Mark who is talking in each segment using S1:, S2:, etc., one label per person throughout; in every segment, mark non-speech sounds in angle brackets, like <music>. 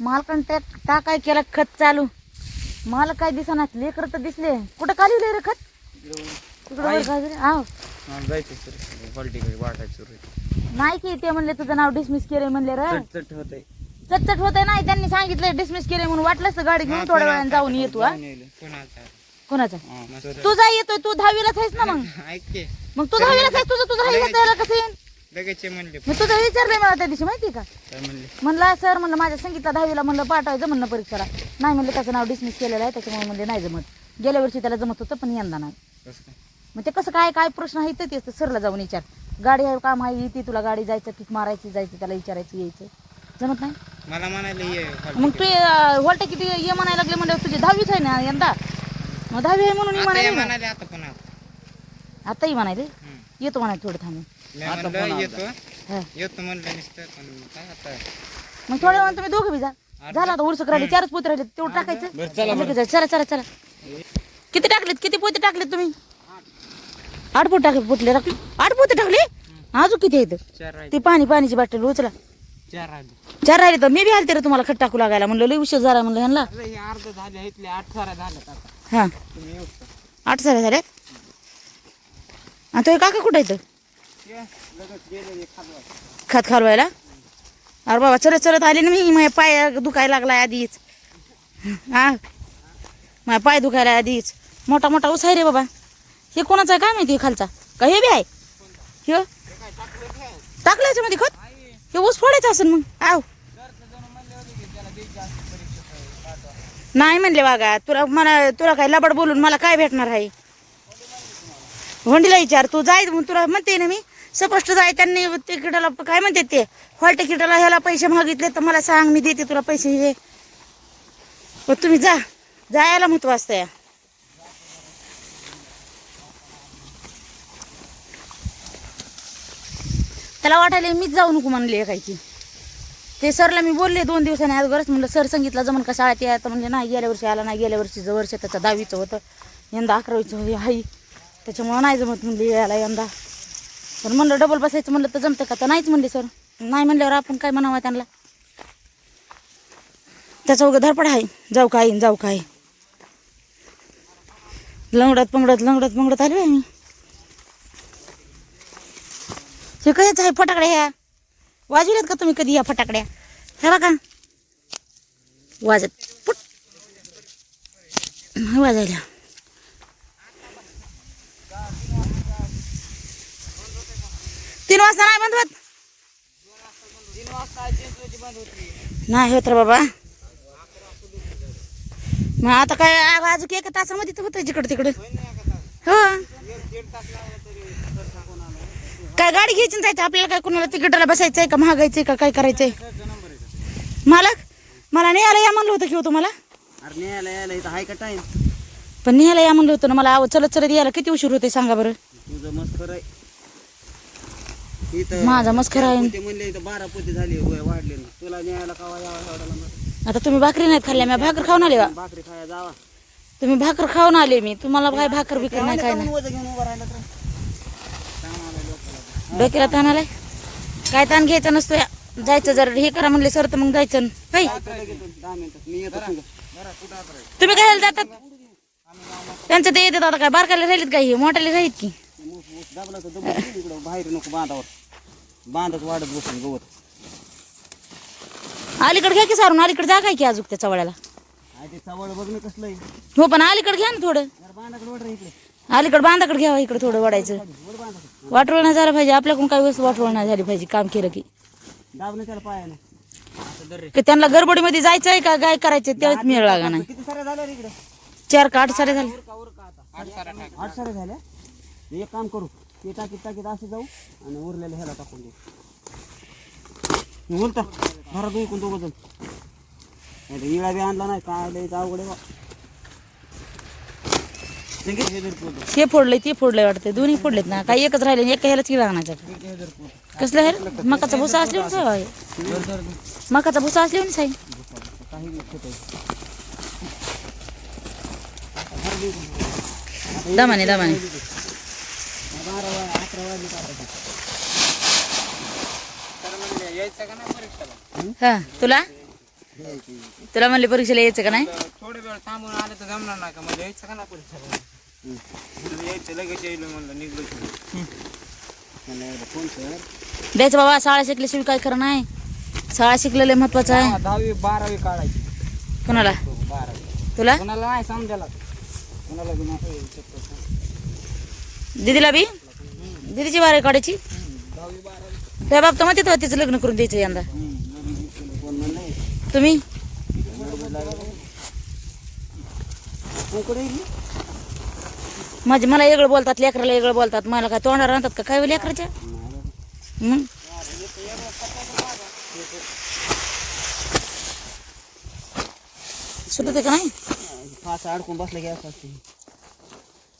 S1: मालकान त्या टाकाय केला? खत चालू. मला काय दिसना? लेकर तर दिसले. कुठं काढले रे खत? तिकडं काय? आव. नाही की ते म्हणले तुझं नाव डिसमिस केलंय म्हणले रे. चटचट होत नाही त्यांनी सांगितलं डिसमिस केलंय म्हणून. वाटलंच तर गाडी घेऊन थोड्या वेळाने जाऊन येतो
S2: कोणाचा?
S1: कोणाचा? तू जा येतोय तू दहावीलाच आहेस ना मग? <laughs>
S2: की.
S1: मग तू दहावीलाच आहेस तुझं तुझं कसं येईन?
S2: लगेच ये म्हणले.
S1: मग तुझं विचारलंय मला त्या दिवशी माहिती का?
S2: काय म्हणले?
S1: म्हणलं सर म्हणलं माझ्या संगीतला दहावीला म्हणलं पाठवायचं म्हणलं परीक्षेला. नाही म्हणलं त्याचं नाव डिसमिस केलेलं आहे त्याच्यामुळे म्हणले नाही जमत. गेल्या वर्षी त्याला जमत होतं पण यंदा नाही.
S2: कसं काय?
S1: मग ते कसं काय काय प्रश्न आहे ते तेच सरला जाऊन विचार. गाडी आहे काम आहे ती तुला गाडी जायचं किक मारायची जायचं त्याला विचारायचं यायचं. जमत नाही?
S2: मला म्हणाले ये
S1: मग तू व्होल्टे किती ये म्हणायला लागले म्हणजे तुझी दहावीच आहे ना यंदा? मग दहावी आहे म्हणून ये
S2: आता ये
S1: म्हणायला
S2: म्हणाले आता पण आता.
S1: आताही म्हणायले?
S2: हम्म.
S1: येतो म्हणाय थोडं थांबून.
S2: मी म्हणलं येतो.
S1: हा.
S2: येतो म्हणलं नुसतं पण काय आता?
S1: मग थोड्या वेळानं तुम्ही दोघं बी जा. झाला आता उरसक राहिले चारच पोते राहिले तेवढं टाकायचं. लगेच जायचं. चला चला चला. किती टाकलेत? किती पोते टाकलेत तुम्ही? आठ पोते टाकले पोटले टाकले. आठ पोते टाकले? अजून किती आहेत?
S2: चार राहिले.
S1: ते पाणी पाण्याची बाटली उचला.
S2: चार राहिले.
S1: चार राहिले तर मी बी आलते रे तुम्हाला खट टाकू लागायला. म्हणलं लई उशीर झाला म्हणलं ह्यांना.
S2: अरे हे अर्ध झाले इथले आठ सारा झाल्यात आता.
S1: हां.
S2: तुम्ही येऊ
S1: आठ सारे झाल्यात? आणि तो काका कुठं येतं खत खालवायला अरे बाबा चलत चलत आले ना मी. माझ्या पाय दुखायला लागलाय आधीच. हा? माझ्या पाय दुखायला आधीच. मोठा मोठा ऊस आहे रे बाबा. हे कोणाचा आहे काय माहिती खालचा? का हे बी आहे? हे? टाकलं मध्ये खत? हे ऊस फोडायचं असेल मग. आव. नाही म्हणले बागा तुला मला तुला काय लबड बोलून मला काय भेटणार आहे? होंडीला विचार तू जाय मग तुला म्हणते ना मी स्पष्ट जाय त्यांनी तिकिटाला काय म्हणते ते? हॉल तिकिटाला ह्याला पैसे मागितले तर मला सांग मी देते तुला पैसे हे. पण तुम्ही जा जायला महत्त्व असतं या. त्याला वाटायला मीच जाऊ नको म्हणले काय की ते सरला मी बोलले दोन दिवसांनी आज गरज म्हणलं सर सांगितलं जमन का शाळेत यायचं? म्हणजे नाही गेल्या वर्षी आला नाही गेल्या वर्षीचं वर्ष त्याचं दहावीचं होतं. यंदा अकरावीचं हे आहे त्याच्यामुळं नाही जमत म्हणली यायला यंदा. पण म्हणलं डबल बसायचं म्हणलं तर जमतं का? तर नाहीच म्हणले सर नाही म्हणल्यावर आपण काय म्हणावं त्यांना? त्याचा उगा धडपड आहे. जाऊ काय जाऊ काय लंगडत पंगडत लंगडत पंगडत आले बाई मी. हे कशाच आहे फटाकड्या ह्या? वाजविल्यात का तुम्ही कधी या फटाकड्या? हे बघा. वाजत. पुट. वाजायला. तीन वाजता नाही बंद होत? नाही होत रे बाबा. मग आता काय आज एका तासामध्ये तर होतं जिकडं तिकडं. हो. काय गाडी घ्यायची जायचं? आपल्याला काय कोणाला तिकीटाला बसायचंय का महागायचंय का काय करायचंय? मालक मला न्यायला या म्हणलं होतं की हो तुम्हाला?
S2: अरे न्यायला यायला इथं आहे का टाइम
S1: पण न्यायला या म्हणलं होतं ना मला. चलत चलत यायला किती उशीर होते सांगा बरं.
S2: तुझं मस्कर आहे. इथं
S1: माझा मस्कर आहे.
S2: म्हणले इथं बारा पोते झाली वय वाढले ना. तुला न्यायला कावा यावा एवढा?
S1: आता तुम्ही भाकरी नाहीत खाल्ल्या मी भाकर खाऊन आले
S2: भाकरी खाया जावा.
S1: तुम्ही भाकर खाऊन आले मी. तुम्हाला काय भाकर बिकर नाही काय नाही
S2: वजन घेऊन उभं राहिलं तर. सांग आलं लोकाला.
S1: डोक्याला ताण आलाय? काय ताण घ्यायचा नसतो या. जायचं जर हे करा म्हणले सर तर मग जायचं काय
S2: आता लगेच दहा मिनिटं. मी येतो संग.
S1: तुम्ही काय जातात? त्यांचं ते येतात आता काय बारकायला राहिलेत काय हे? मोठ्याला राहित की?
S2: ऊस ऊस दाबला तर दबून ठेव इकडं. बाहेर नको बांधावर. बांधत वाढत बसून गवत.
S1: अलीकडे घ्या की सारून अलीकडे जा काय की अजून त्या चवळ्याला.
S2: आहे ते चवळ बघ ना कसलं आहे.
S1: हो पण अलीकडे घ्या ना थोडं.
S2: जरा बांधाकडे इकडे.
S1: अलीकडे बांधाकडे घ्यावं इकडे थोडं वाढायचं वाटवळ नाही झालं पाहिजे आपल्याकडून काही वस्तू वाटवळ नाही झाली पाहिजे काम केलं की.
S2: दाब ना त्याला पायाने. असं दर रे.
S1: की त्यांना गडबडीमध्ये जायचंय का काय करायचं त्यावेळेस मिळ लागा नाही.
S2: किती साऱ्या झाल्या रे इकडे?
S1: चार का आठ सारे झाले
S2: आठ साऱ्या झाल्या? एक काम करू. ते टाकीत टाकीत असं जाऊ आणि उरलेलं ह्याला टाकून देऊ. बोलता घरात ऐकून दोघं बदल नाही इळा बी आणला नाही काय लयच अवघड आहे बा. हे
S1: फोडलंय ते फोडलंय वाटतं. दोन्ही फोडलेत ना. काही एकच राहिले एक ह्यालाच किडा आणायचा. कसलं हेर मकाचा भुसा असल्यावर मकाचा भुसा असल्यावर साई दमाने दमाने
S2: बारा वा अकरा वाजले का आता? तर म्हणले यायचं का नाही परीक्षेला
S1: हा तुला? तुला म्हणले परीक्षेला यायचं का नाही?
S3: थोडे वेळ थांबून आलं तर जमणार नाही का म्हणजे यायचं का ना परीक्षा यायचं लगेच येईल म्हणलं निघलो
S2: फोन
S1: द्यायचं बाबा शाळा शिकल्याशिवाय काय खरं नाही. शाळा शिकलेलं महत्वाचं आहे.
S3: दहावी बारावी काढायची
S1: कोणाला?
S3: बारावी
S1: तुला?
S3: कोणाला नाही समजायला. कोणाला बी नाही
S1: दिदीला बी? दिदीची बारावी काढायची त्या बाबत म्हणते तेव्हा तिचं लग्न करून द्यायचं यंदा. तुम्ही? माझे मला वेगळं बोलतात लेकराला वेगळं बोलतात. मला काय तोंडावर आणतात का? काय लेकराच्या? मग सुटत आहे का नाही?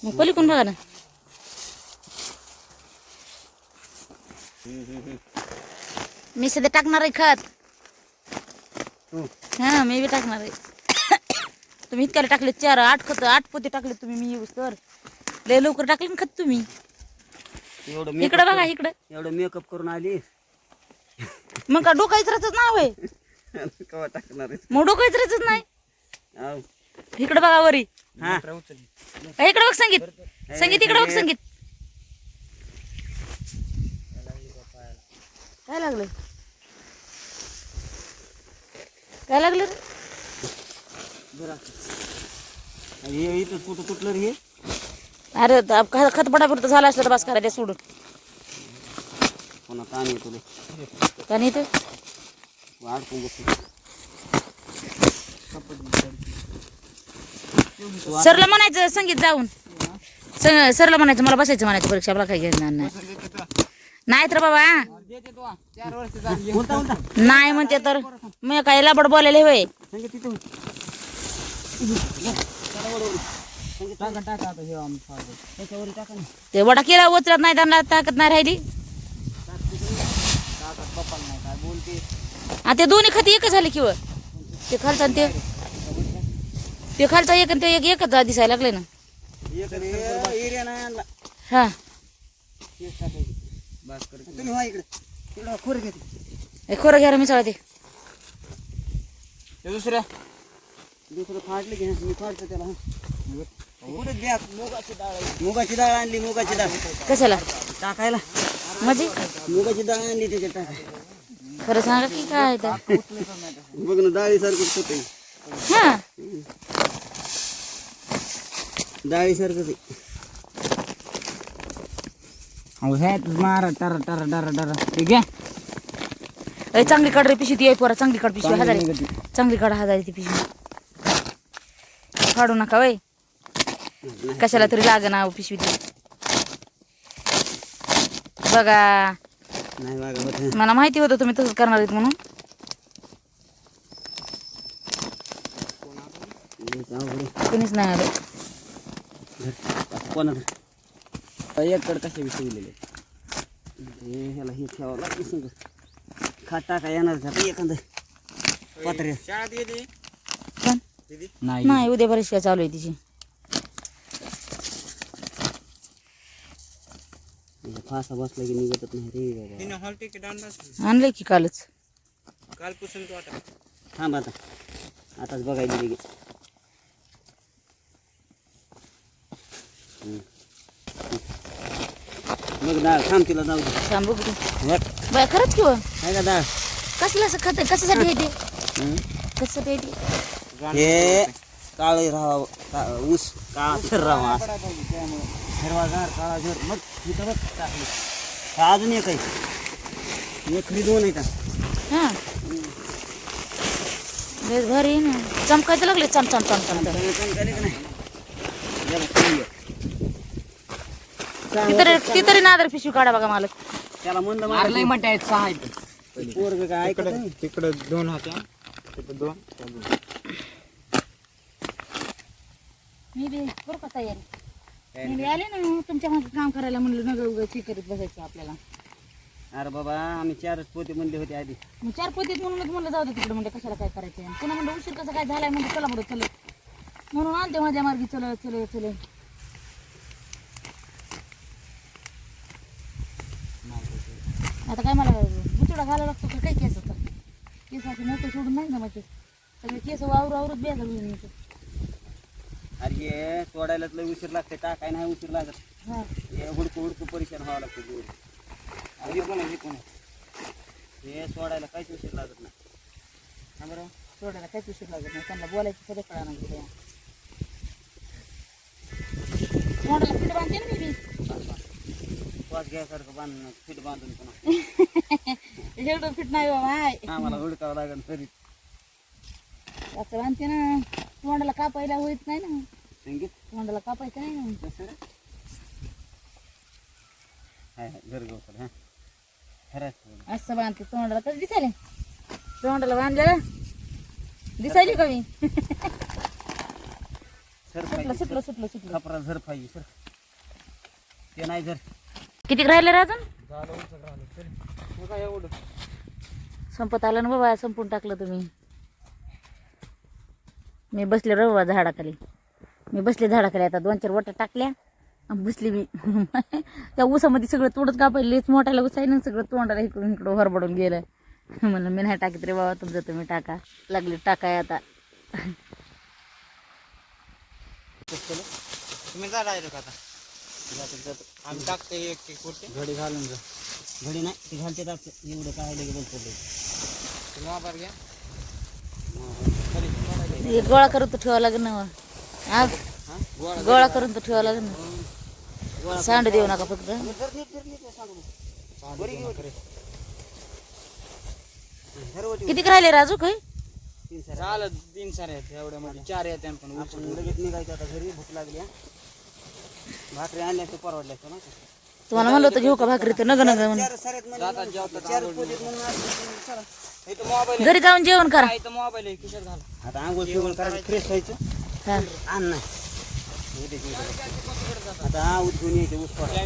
S1: मग पलीकडून बघा ना. मी सध्या टाकणार आहे खत. हा. मी बी टाकणार आहे. तुम्ही इतक्याला टाकले चार आठ खत आठ पोते टाकले तुम्ही मी येऊस तर लय लवकर टाकले ना खत तुम्ही.
S2: एवढं
S1: इकडं बघा इकडं.
S2: एवढं मेकअप करून आली.
S1: मग का डोकं इचरायचंच नाव आहे? <laughs>
S2: कवा टाकणार?
S1: मग डोकं इचरायचंच नाही. इकडं बघा वरी.
S2: हा.
S1: इकडं बघ संगीत. संगीत इकडं बघ संगीत. काय लागलं? काय लागलं रे?
S2: जरा. इथं कुठं तुटलं रे
S1: अरे खतपटापुरतं झालं असलं तर बस करा ते सोडून.
S2: कोणा ताण येतो रे
S1: का नाही ते
S2: अडकून बसतो
S1: सरला म्हणायचं संगीत जाऊन. सरला म्हणायचं मला बसायचं म्हणायचं परीक्षा मला काही घेणार नाही. नाही तर बाबा. नाही म्हणते तर. मी काय लबड बोलायला होय. ते वडा केला उचलत नाही त्यांना ताकद नाही राहिली. ते दोन्ही खाती एकच झाले किंवा ते खालचा ते ते खालचा एक ते एक एकच दिसायला लागले ना. हा
S2: तेच टाकायची बस कर तुम्ही व्हा इकडे. इकडं खोर
S1: हे खोरं घ्या रे मिसळा ते
S3: ते. दुसऱ्या
S2: दुसरं. फाडलं घे मी फाडतो त्याला कुठे द्या? मुगाची डाळ आहे. मुगाची डाळ आणली मुगाची डाळ.
S1: कशाला?
S2: टाकायला.
S1: म्हणजे?
S2: मुगाची डाळ आणली त्याच्यात टाकाय
S1: खरं सांगा की काय तर
S2: बघ ना डाळीसारखं होते
S1: हा.
S2: डाळीसारखं ते.
S3: अहो ह्यात मारा टरा टरा टरा टरा. ते घ्या.
S1: अरे चांगली काढ रे पिशवी ती आहे पोरा चांगली काढ पिशवी हजार आहे. चांगली काढ हजार आहे ती पिशवी. काढू नका वय. कशाला तरी लाग ना पिशवी ती. बघा.
S2: नाही बघा होत
S1: मला माहिती होतं तुम्ही तसंच करणार आहेत म्हणून. कुणीच नाही आलं.
S2: कोणा एककडे कसे विसरलेले हे ह्याला हे ठेवावं लागते सगळं. खाट टाका येणार आता एखादं? पत्रे.
S1: पण
S3: नाही.
S1: नाही उद्या परीक्षा चालू आहे तिची.
S2: फासा बसला की निघतच नाही रे बाबा.
S1: आणलंय की कालच.
S3: कालपासून तो आता.
S2: थांब आता. आताच बघायची लगेच हम्म. मग डाळ थांब तिला जाऊ दे.
S1: थांब बघू दे.
S2: हट.
S1: बाय खरंच किंवा
S2: आहे का डाळ
S1: कसलं असं खत कशासाठी आहे ते?
S2: हम्म.
S1: कशासाठी आहे ते?
S2: हे काळे राहावं का ऊस काळा राहावा हिरवागार काळा झर मग इथं बघ टाकलं. हा अजून एक आहे. एक खरी दोन आहेत
S1: हा. बेस भारी आहे ना. चमकायचं लागले चम चम चम चम चम.
S2: का नाही.
S1: ती तरी ती तरी नादर पिशवी काढा बघा मालक.
S2: त्याला म्हणलं
S3: मारलंय
S2: मला
S3: म्हणते आहेत सहा आहेत.
S2: पोरग काय ऐकत नाही.
S3: तिकडे दोन होत्या. तिकडे दोन. त्या दोन.
S1: मी बी करू का तयारी? मी बी आले ना तुमच्या मागे काम करायला म्हणलं नगर उगाच हे करत बसायचं आपल्याला.
S2: अरे बाबा आम्ही चारच पोते म्हणले होते आधी.
S1: मग चार पोतीत म्हणूनच म्हणलं जाऊ दे तिकडे म्हणजे कशाला काय करायचं आहे. पुन्हा म्हणलं उशीर कसं काय झालाय म्हणजे चला बरं चल. म्हणून आलते माझ्या मार्गी चल चल चल. आता काय मला बुचुडा घालायला लागतो का काय केस केस असं मोठं सोडून नाही ना माझे सगळे केस वावर वावरच बेजार होईल मी
S2: अरे सोडायला लय उशीर लागते टाकाय नाही उशीर लागत.
S1: हा.
S2: हे हुडकू हुडकू परेशान व्हावं लागतं दूर
S3: हे कोण आहे हे कोण आहे
S2: हे सोडायला काहीच उशीर लागत नाही.
S1: हा बरं सोडायला काहीच उशीर लागत नाही. त्यांना बोलायचं सगळं कळा नाही. तोंडाला पीठ बांधते ना मी बी.
S2: वास घ्यासारखं बांधून फिट बांधून पुन्हा. <laughs>
S1: एवढं फिट नाही बाबा हाय
S2: आम्हाला हुडकावं लागेल तरी.
S1: असं बांधते ना तोंडाला कापायला होत नाही ना.
S2: संगीत?
S1: तोंडाला कापायचं नाही ना.
S2: कसं रे? हाय हाय घर गवसल हां. खरंच
S1: असं बांधते तोंडाला कसं दिसायला? तोंडाला बांधलेलं? दिसायली का मी?
S2: सर
S1: सुटलं सुटलं सुटलं सुटलं.
S2: खपरा झर पाहिजे सर. ते नाही झर
S1: किती राहिले रे अजून?
S3: एवढं?
S1: संपत आलं ना बाबा संपून टाकलं तुम्ही. मी बसले रवा झाडाखाली. मी बसले झाडाखाली आता दोन चार वटा टाकल्या. बसली मी. <laughs> त्या ऊसामध्ये सगळं तोडच कापायला लेच मोठाला ऊस आहे ना सगळं तोंडाला इकडून इकडं हरबडून गेलं. म्हणलं मी नाही टाकीत रे बाबा तुमचं तुम्ही टाका. लागली टाकाय आता.
S3: तुम्ही जा आम्ही टाकतो एक एक
S2: घडी घालून जा. घडी नाही ते घालते टाकते एवढं काय लगे
S3: घ्या
S1: हे गोळा करून तर ठेवावं लागेल ना मग. हा?
S3: गोळा
S1: करून तर ठेवावं लागेल ना. सांड देऊ नका फक्त. किती राहिले राजू काही?
S2: तीन सर
S3: झालं तीन सारे आहेत एवढ्यामध्ये. चार आहेत पण
S2: आपण लगेच निघायचं आता घरी भूक लागली. भाकरी आणल्या ते परवडल्या असत्या ना
S1: तुम्हाला म्हणलं होतं घेऊ का भाकरी तर नग नग म्हणून.
S2: चार साऱ्यात म्हणून
S3: जेवतात
S2: चार पोलीस म्हणून आज चला.
S3: इथं मोबाईल
S1: घरी जाऊन जेवण करा.
S3: आहे इथं मोबाईल आहे किशोर झाला
S2: आता आंघोळ करायचं फ्रेश व्हायचं.
S1: हा.
S2: आण नाही आता हा उठून यायचं ऊस पडा